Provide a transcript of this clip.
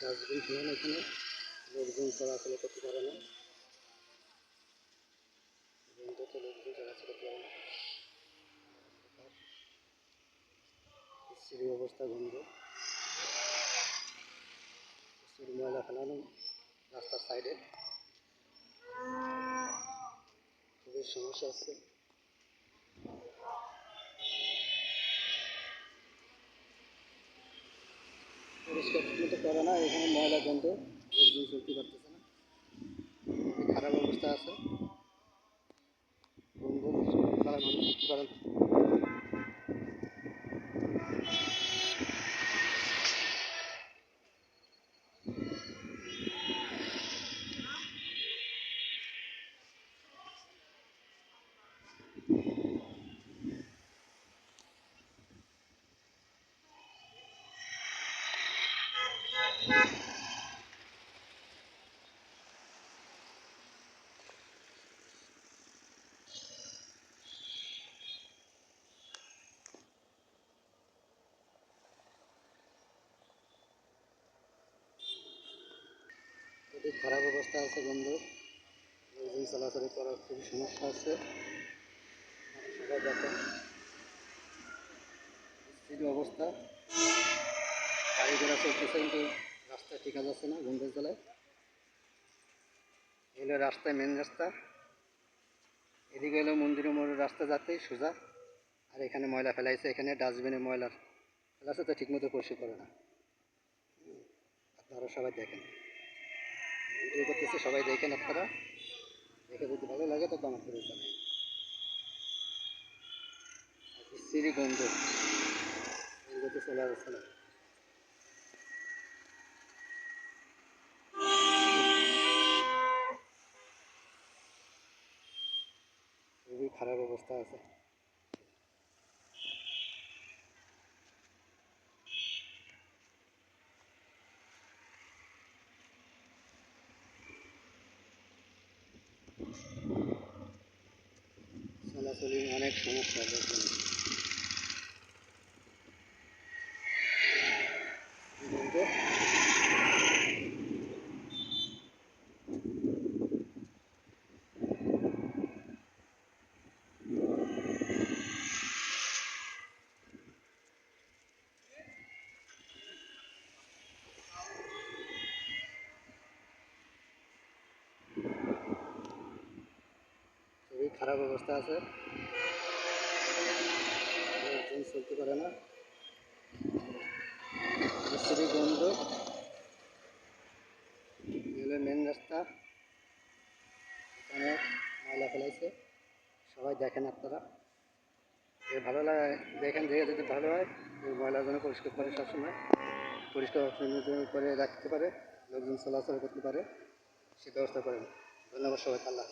Dustbin ফেলানো এখানে। লোকজন চলাচল করতে পারে না। লোকজন চলাচল করতে পারে না। সিঁড়ি অবস্থা গন্ধ ময়লা ফেলানো রাস্তার সাইডে। খুবই সমস্যা হচ্ছে। পরিষ্কার মতো করে না এখানে ময়লা গন্ধ পারতেছে না। খারাপ অবস্থা আছে গন্ধ ছাড়া মানুষ চলতে পারে না খুবই খারাপ অবস্থা আছে গন্ধ লোকজন চলাচল করার খুবই সমস্যা আছে। সবাই দেখেন অবস্থা। গাড়ি ঘোড়া চলতেছে, কিন্তু রাস্তা ঠিক যাচ্ছে না গন্ধের জেলায় এগুলো রাস্তায় মেন রাস্তা। এদিকে এলো মন্দিরের মোড়, রাস্তা যাতেই সোজা। আর এখানে ময়লা ফেলাইছে, এখানে ডাস্টবিনে ময়লার ফেলাছে তো ঠিকমতো পরিষ্কার করে না। আপনারা সবাই দেখেন। ভিডিও করতেছে সবাই দেখেন আপনারা। দেখে যদি ভালো লাগে তো কমেন্ট করে জানাই সিঁড়ি গন্ধ গন্ধতে চলে আসছে না? খারাপ অবস্থা আছে। চলাচলের অনেক সমস্যা দেখবেন গন্ধ খুবই খারাপ অবস্থা আছে। চলতে পারে না। মিস্ত্রি এগুলো মেন রাস্তা। এখানে ময়লা ফেলাইছে। সবাই দেখেন আপনারা। ভালো লাগে, দেখেন দেখে যদি ভালো হয় ময়লা যেন পরিষ্কার করে সবসময়। পরিষ্কার করে রাখতে পারে। লোকজন চলাচল করতে পারে। সে ব্যবস্থা করেন। ধন্যবাদ সবাই আল্লাহ।